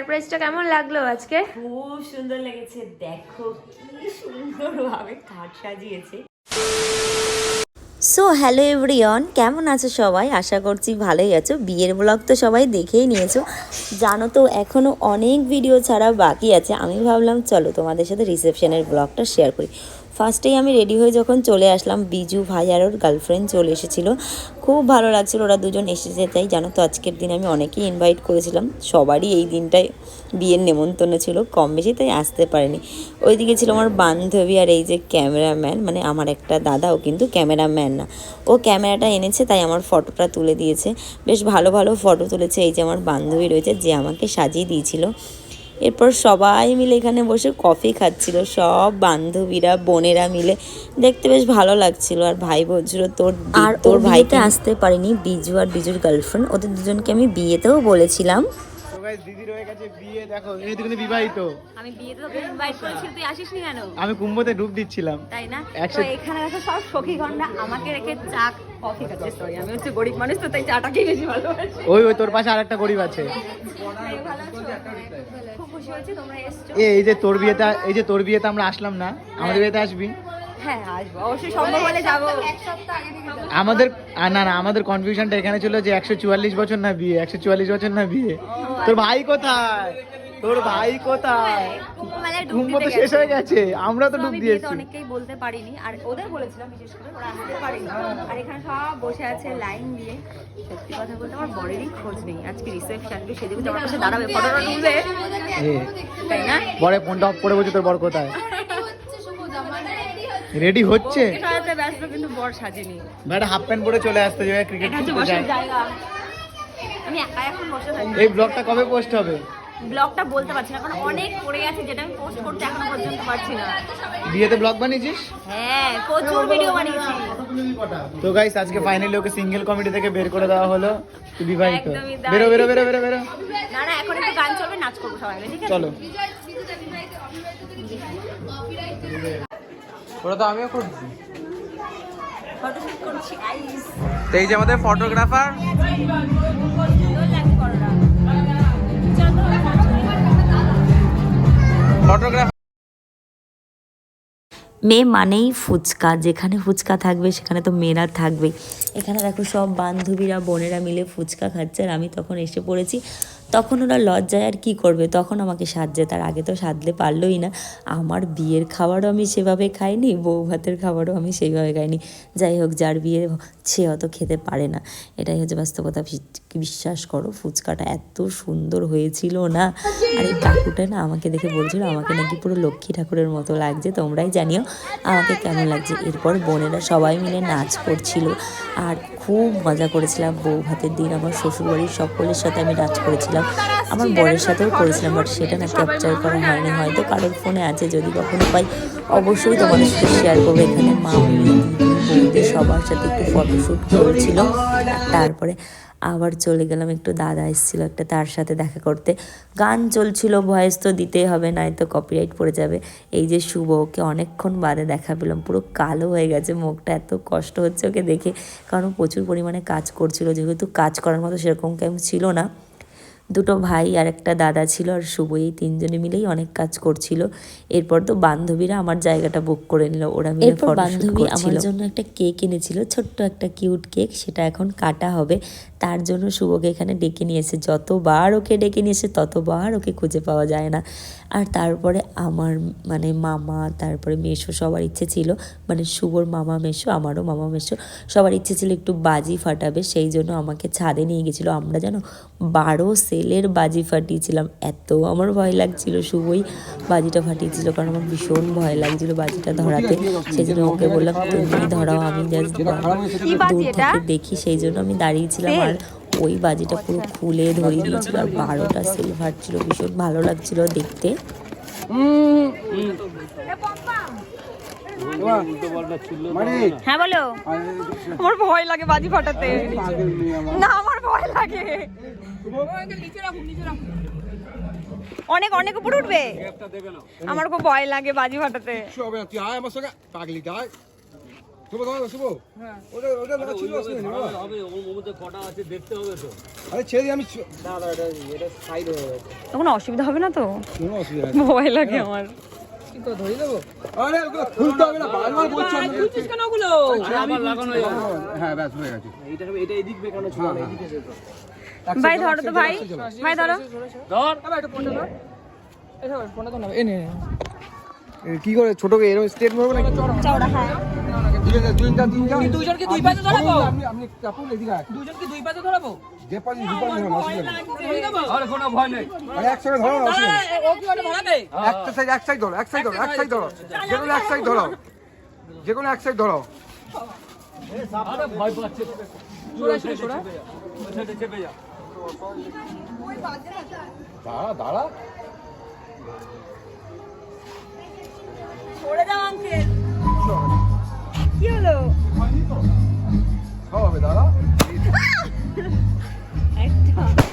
সারপ্রাইজটা কেমন লাগল আজকে? খুব সুন্দর লেগেছে দেখো কি সুন্দর ভাবে খাট সাজিয়েছে। সো হ্যালো এভরিওয়ান কেমন আছো সবাই? আশা করছি ভালোই আছো। বিয়ের ব্লগ তো সবাই দেখেই নিয়েছো। জানো তো এখনও অনেক ভিডিও ছাড়া বাকি আছে। আমি ভাবলাম চলো তোমাদের সাথে রিসেপশনের ব্লগটা শেয়ার করি। ফার্স্টেই আমি রেডি হয়ে যখন চলে আসলাম, বিজু ভাই আর ওর গার্লফ্রেন্ড চলে এসেছিল। খুব ভালো লাগছিল ওরা দুজন এসেছে, তাই জানো তো আজকের দিন আমি অনেকেই ইনভাইট করেছিলাম। সবারই এই দিনটায় বিয়ের নেমন্তন্ন ছিল, কম বেশি তাই আসতে পারেনি। ওইদিকে ছিল আমার বান্ধবী আর এই যে ক্যামেরাম্যান মানে আমার একটা দাদাও কিন্তু ক্যামেরাম্যান না। ও ক্যামেরাটা এনেছে, তাই আমার ফটোটা তুলে দিয়েছে। বেশ ভালো ভালো ফটো তুলেছে, এই যে আমার বান্ধবী রয়েছে, যে আমাকে সাজিয়ে দিয়েছিল। এরপর সবাই মিলে এখানে বসে কফি খাচ্ছিল। সব বান্ধবীরা বোনেরা মিলে। দেখতে বেশ ভালো লাগছিল। আর ভাই বলছিল তোর আর তোর ভাইতে আসতে পারিনি বিজু আর বিজুর গার্লফ্রেন্ড ওদের দুজনকে আমি বিয়েতেও বলেছিলাম। গাইস দিদির হয়ে গেছে বিয়ে দেখো এই দিকে বিবাহিত। আমি বিয়েতে তোকে ইনভাইট করেছি তুই আসিস কেন? আমি কুম্ভতে ডুব দিচ্ছিলাম। তাই না? তো এখানে দেখো সব সখী গন্ডা আমাকে রেখে চা কফি খাচ্ছে। সরি আমি হচ্ছে গরিব মানুষ তো তাই চাটাকেই বেশি ভালোবাসি। ওই ওই তোর পাশে আরেকটা গরিব আছে। খুব খুশি হয়েছি তোমরা এসছো। এই যে তোর বিয়েতে এই যে তোর বিয়েতে আমরা আসলাম না আমাদের বিয়েতে আসবি। হ্যাঁ আসব। অবশ্যই সম্ভব হলে যাব। আমাদের না না আমাদের কনফিউশনটা এখানে ছিল যে একশো চুয়াল্লিশ বছর না বিয়ে একশো চুয়াল্লিশ বছর না বিয়ে। তোর ভাই কোথায়? তোর ভাই কোথায়? তো শেষ হয়ে গেছে আমরা তো ডুব দিয়েছি। অনেককেই বলতে পারিনি আর ওদের বলেছিলাম বিশেষ করে ওরা আসতে পারেনি। আর এখানে সব বসে আছে লাইন দিয়ে। সত্যি কথা বলতে আমার বরেরই খোঁজ নেই। আজকে রিসেপশন আমার পাশে দাঁড়াবে ফটোটা তুলবে। তাই না? বরে ফোনটা অফ করে বলছে তোর বর কোথায়? রেডি হচ্ছে? এটা ব্যস্ত কিন্তু বর সাজেনি। একটা হাফ প্যান্ট পরে চলে আসতে যে ক্রিকেট খেলতে যায়। আমি একা এখন বসে থাকি। এই ব্লগটা কবে পোস্ট হবে? ব্লগটা বলতে পারছি না কারণ অনেক পড়ে আছে যেটা আমি পোস্ট করতে এখনও পর্যন্ত পারছি না। বিয়েতে ব্লগ বানিয়েছিস? হ্যাঁ প্রচুর ভিডিও বানিয়েছি। তো গাইস আজকে ফাইনালি ওকে সিঙ্গেল কমিটি থেকে বের করে দেওয়া হলো। তুই বিবাহিত। বেরো বেরো বেরো বেরো বেরো। না না এখন একটু গান চলবে নাচ করব সবাই মিলে, ঠিক আছে? চলো। ওটা তো আমিও করছি। ফটোশুট করছি আইস তো এই যে আমাদের ফটোগ্রাফার ফটোগ্রাফার মেয়ে মানেই ফুচকা যেখানে ফুচকা থাকবে সেখানে তো মেয়েরা থাকবে এখানে দেখো সব বান্ধবীরা বোনেরা মিলে ফুচকা খাচ্ছে আর আমি তখন এসে পড়েছি। তখন ওরা লজ্জায় আর কি করবে? তখন আমাকে সাজছে। তার আগে তো সাজলে পারলোই না। আমার বিয়ের খাবারও আমি সেভাবে খাইনি বউ ভাতের খাবারও আমি সেইভাবে খাইনি। যাই হোক, যার বিয়ে সে অত খেতে পারে না। এটাই হচ্ছে বাস্তবতা। বিশ্বাস করো? ফুচকাটা এত সুন্দর হয়েছিল না। আর এই কাকুটা না আমাকে দেখে বলছিল, আমাকে নাকি পুরো লক্ষ্মী ঠাকুরের মতো লাগছে। তোমরাই জানিও আমাকে কেমন লাগছে। এরপর বোনেরা সবাই মিলে নাচ করছিল। আর খুব মজা করেছিলাম। বউ ভাতের দিন, আমার শ্বশুরবাড়ির সকলের সাথে আমি নাচ করেছিলাম। আমার বরের সাথেও করেছিলাম বাট সেটা না ক্যাপচার করা হয়নি হয়তো কারোর ফোনে আছে, যদি কখনো পাই, অবশ্যই তোমাদের সাথে শেয়ার করব। এখানে মা বৌদি সবার সাথে একটু ফটোশ্যুট করেছিল তারপরে আবার চলে গেলাম একটু দাদা এসেছিল একটা তার সাথে দেখা করতে। গান চলছিল ভয়েস তো দিতেই হবে নয়তো কপিরাইট পড়ে যাবে। এই যে শুভ ওকে অনেকক্ষণ বাদে দেখা পেলাম পুরো কালো হয়ে গেছে মুখটা এত কষ্ট হচ্ছে ওকে দেখে। কারণ প্রচুর পরিমাণে কাজ করছিল যেহেতু কাজ করার মতো সেরকম কেউ ছিল না। দুটো ভাই আর একটা দাদা ছিল আর শুভ এই তিনজনে মিলেই অনেক কাজ করছিল। এরপর তো বান্ধবীরা আমার জায়গাটা বুক করে নিল ওরা মিলে বান্ধবী বান্ধবী আমার জন্য একটা কেক এনেছিল ছোট্ট একটা কিউট কেক সেটা এখন কাটা হবে। তার জন্য শুভকে এখানে ডেকে নিয়েছে। যতবার ওকে ডেকে নিয়েছে ততবার ওকে খুঁজে পাওয়া যায় না। আর তারপরে আমার মানে মামা তারপরে মেশো সবার ইচ্ছে ছিল। মানে শুভর মামা মেশো আমারও মামা মেশো সবার ইচ্ছে ছিল একটু বাজি ফাটাবে। সেই জন্য আমাকে ছাদে নিয়ে গেছিল। আমরা যেন বারো সেলের বাজি ফাটিয়েছিলাম। এত আমার ভয় লাগছিল শুভই বাজিটা ফাটিয়েছিল। কারণ আমার ভীষণ ভয় লাগছিল বাজিটা ধরাতে। সেই জন্য ওকে বললাম তুমি ধরাও আমি জাস্ট দূর থেকে দেখি। সেই জন্য আমি দাঁড়িয়েছিলাম আর ওই বাজিটা পুরো খুলে ধরিয়ে দিয়েছিল আর বারোটা সেল ফাটছিল ভীষণ ভালো লাগছিল দেখতে। হ্যাঁ বলো। আমার ভয় লাগে বাজি ফাটাতে। না আমার ভয় লাগে। অনেক অনেক উপরে উঠবে? আমার খুব ভয় লাগে বাজি ফাটাতে। শুভ তোমার শুভ? ওটা ওটা ওটা ছিল আসলে না হবে ওর মধ্যে কটা আছে দেখতে হবে তো। আরে ছেড়ে দিই আমি ছ- তখন অসুবিধা হবে না তো? কোনো অসুবিধা নেই। ভয় লাগে আমার। আরে ওগুলো খুলতে হবে না বারবার বলছি আমি কেন ওগুলো? আবার লাগানো হ্যাঁ ব্যাস হয়ে গেছে। এইটা এটা এদিক বেকানো ছিল না এদিকে যেত ভাই ধরো তো ভাই। ভাই ধরো। ধর। এ, কি করে ছোটকে এরকম স্টেট মারবো নাকি? চওড়া হ্যাঁ। ঠিক দুইটা তিনটা দুজনকে দুই পাশে ধরাবো? আপনি আপনি কাপুন এদিকে দুজনকে দুই পাশে ধরাবো? যে পাশে আর কোনো ভয় নেই। আরে একসাথে ধরো না ও কি ওটা ধরাবে? একটা সাইড এক সাইড ধরো এক সাইড ধরো এক সাইড ধরো। যে কোনো এক সাইড ধরো। যে কোনো এক সাইড ধরো। আরে ভয় পাচ্ছে। ছোড়া ছোড়া ছোড়া ছেড়ে চেপে যা। দাঁড়া দাঁড়া। সরে যাও আঙ্কেল কি হলো সব হবে দাঁড়া একটা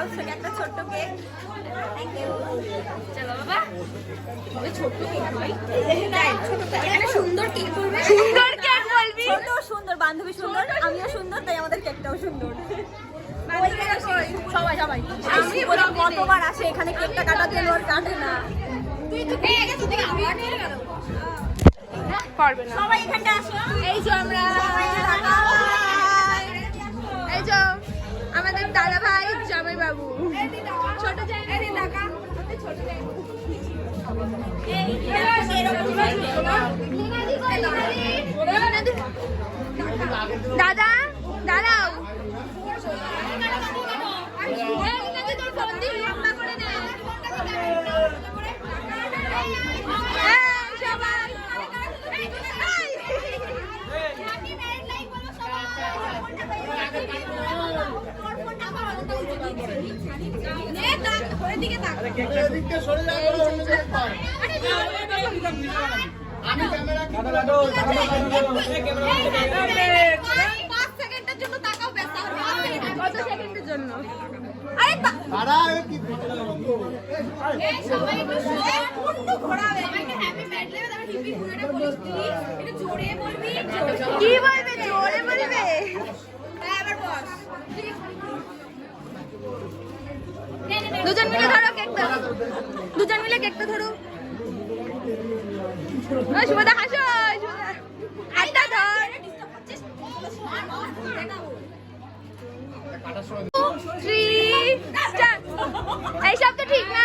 বান্ধবীর তরফ একটা ছোট্ট কেক চলো বাবা। সুন্দর কেক করবে সুন্দর কেক বলবি? ছোট সুন্দর বান্ধবী সুন্দর আমিও সুন্দর তাই আমাদের কেকটাও সুন্দর। সবাই। সবাই আমি কতবার আসে এখানে কেকটা কাটার জন্য আর কাটে না। পারবে না। সবাই এখানটা আসো। এই যে আমরা। এই যে দাদা ভাই জামাই। বাবু ছোট দাদা দাঁড়াও। জোরে বলবি কি বলবে জোরে বলবে হ্যাঁ এবার বস দুজন মিলে ধরো কেকটা দুজন মিলে কেকটা ধরো ওই শুভদা হাসো শুভদা হাতটা ধর থ্রি স্টার্ট এই সব তো ঠিক না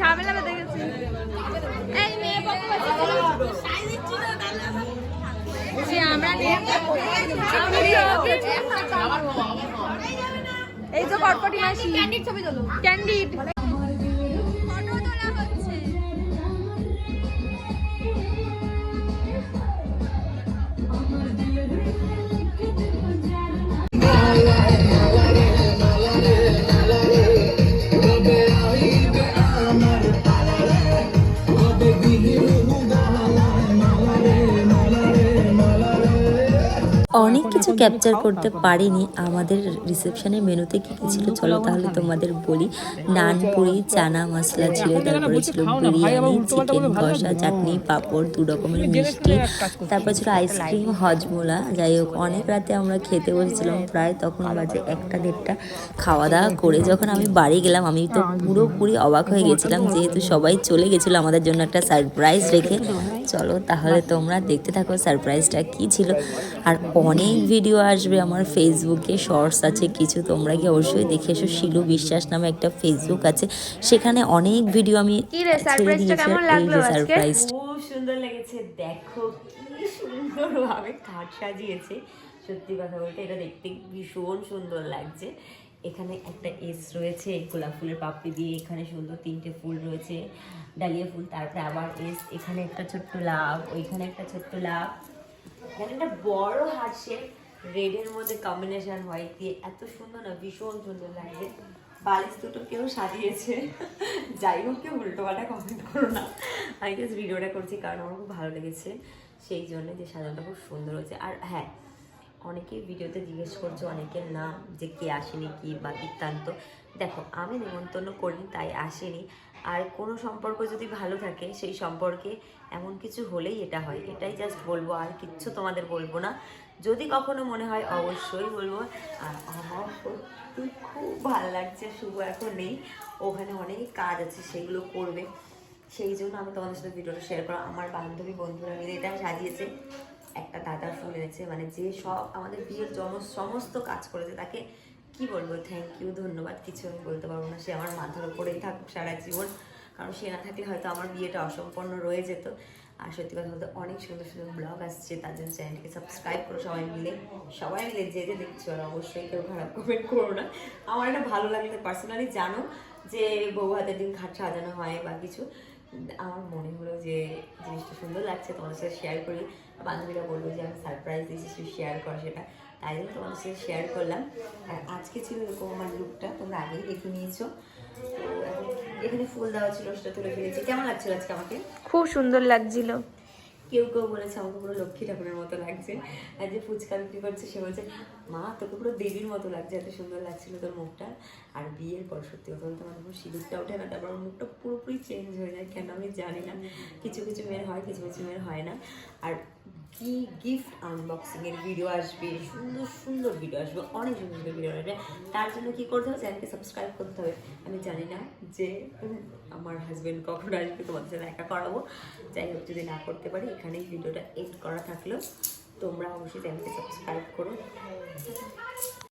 ঝামেলা বেঁধে গেছে এই মেয়ে পক্ষ যে আমরা নিয়ে এই তো কটকটি মাসি। ক্যান্ডিড ছবি তোলো। ক্যান্ডিড কিছু ক্যাপচার করতে পারিনি। আমাদের রিসেপশনের মেনুতে কি কি ছিল? চলো তাহলে তোমাদের বলি। নান পুরি চানা মশলা ছিল তারপরে ছিল বিরিয়ানি চিকেন কষা চাটনি পাঁপড় দু রকমের মিষ্টি। তারপর ছিল আইসক্রিম হজমোলা। যাই হোক অনেক রাতে আমরা খেতে বসেছিলাম প্রায় তখন বাজে একটা দেড়টা। খাওয়া দাওয়া করে যখন আমি বাড়ি গেলাম আমি তো পুরোপুরি অবাক হয়ে গেছিলাম যেহেতু সবাই চলে গেছিল আমাদের জন্য একটা সারপ্রাইজ রেখে। চলো তাহলে তোমরা দেখতে থাকো সারপ্রাইজটা কি ছিল। আর অনেক ভিডিও আসবে আমার ফেসবুকে শর্টস আছে কিছু তোমরা কি অবশ্যই দেখে এসো। শিলু বিশ্বাস নামে একটা ফেসবুক আছে সেখানে অনেক ভিডিও আমি কি রে, ছেড়ে দিয়েছি এই যে? সারপ্রাইজ খুব সুন্দর লেগেছে দেখো কি সুন্দরভাবে খাট সাজিয়েছে। সত্যি কথা বলতে এটা দেখতে ভীষণ সুন্দর লাগছে। এখানে একটা এস রয়েছে গোলাপ ফুলের পাপড়ি দিয়ে এখানে সুন্দর তিনটে ফুল রয়েছে ডালিয়া ফুল তারপরে আবার এস এখানে একটা ছোট্ট লাভ ওইখানে একটা ছোট্ট লাভ এখানে একটা বড় শেপ রেডের মধ্যে কম্বিনেশন হোয়াইট দিয়ে এত সুন্দর না, ভীষণ সুন্দর লাগছে। বালিশ দুটো কেউ সাজিয়েছে। যাই হোক, কেউ উল্টো পাল্টা কমেন্ট করো না। আমি জাস্ট ভিডিওটা করছি কারণ আমার খুব ভালো লেগেছে। সেই জন্য যে সাজানোটা খুব সুন্দর হয়েছে। আর হ্যাঁ অনেকেই ভিডিওতে জিজ্ঞেস করছে অনেকের নাম যে কে আসেনি, কি বা বৃত্তান্ত। দেখো, আমি নিমন্ত্রণ করিনি, তাই আসেনি। আর কোনো সম্পর্ক যদি ভালো থাকে, সেই সম্পর্কে এমন কিছু হলেই এটা হয়। এটাই জাস্ট বলব, আর কিচ্ছু তোমাদের বলব না। যদি কখনো মনে হয়, অবশ্যই বলব। আর আমার সত্যি খুব ভালো লাগছে, শুভ এখন নেই। ওখানে অনেক কাজ আছে, সেগুলো করবে। সেই জন্য আমি তোমাদের সাথে ভিডিওটা শেয়ার করা আমার বান্ধবী, বন্ধুরা মিলে এটা সাজিয়েছে। একটা দাদা ফুল এনেছে। মানে যে সব আমাদের বিয়ের সমস্ত কাজ করেছে, তাকে কি বলব? থ্যাংক ইউ ধন্যবাদ। কিছু আমি বলতে পারব না। সে আমার মাথার উপরেই থাকুক সারা জীবন। কারণ সে না থাকলে হয়তো আমার বিয়েটা অসম্পন্ন রয়ে যেত। আর সত্যি কথা বলতে অনেক সুন্দর সুন্দর ব্লগ আসছে। তার জন্য চ্যানেলটিকে সাবস্ক্রাইব করো সবাই মিলে। সবাই মিলে যে যে দেখছ আর অবশ্যই কেউ খারাপ কমেন্ট করো না। আমার এটা ভালো লাগলে পার্সোনালি জানো যে বউ হাতের দিন খাট সাজানো হয় বা কিছু। আমার মনে হলো যে জিনিসটা সুন্দর লাগছে। তোমার সাথে শেয়ার করি। বান্ধবীরা বলল যে আমি সারপ্রাইজ দিয়েছি শেয়ার কর সেটা। তাই জন্য তোমাদের সাথে শেয়ার করলাম। আর আজকে ছিল এরকম আমার লুকটা তোমরা আগেই দেখে নিয়েছো। তো এখানে ফুল দেওয়া ছিল সেটা তুলে ফেলেছি। কেমন লাগছিল আজকে আমাকে? খুব সুন্দর লাগছিল। কেউ কেউ বলেছে আমাকে পুরো লক্ষ্মী ঠাকুরের মতো লাগছে। আর যে ফুচকা বিক্রি করছে সে বলছে মা তোকে পুরো দেবীর মতো লাগছে এত সুন্দর লাগছিল তোর মুখটা। আর বিয়ের পর সত্যি কথা বলতে আমার সিঁদুরটা ওঠে না তারপর আমার মুখটা পুরোপুরি চেঞ্জ হয়ে যায় কেন আমি জানি না। কিছু কিছু মেয়ের হয় কিছু কিছু মেয়ের হয় না। আর কি গিফট আনবক্সিং এর ভিডিও আসবে? সুন্দর সুন্দর ভিডিও আসবে, অনেক সুন্দর ভিডিও আসবে। তার জন্য কি করতে হবে? চ্যানেলকে সাবস্ক্রাইব করতে হবে। আমি জানি না যে আমার হাজব্যান্ড কখন আসবে, তোমাদের সাথে একা করাবো। যাই হোক, যদি না করতে পারি, এখানেই ভিডিওটা এড করা থাকল। তোমরা অবশ্যই চ্যানেলকে সাবস্ক্রাইব করো।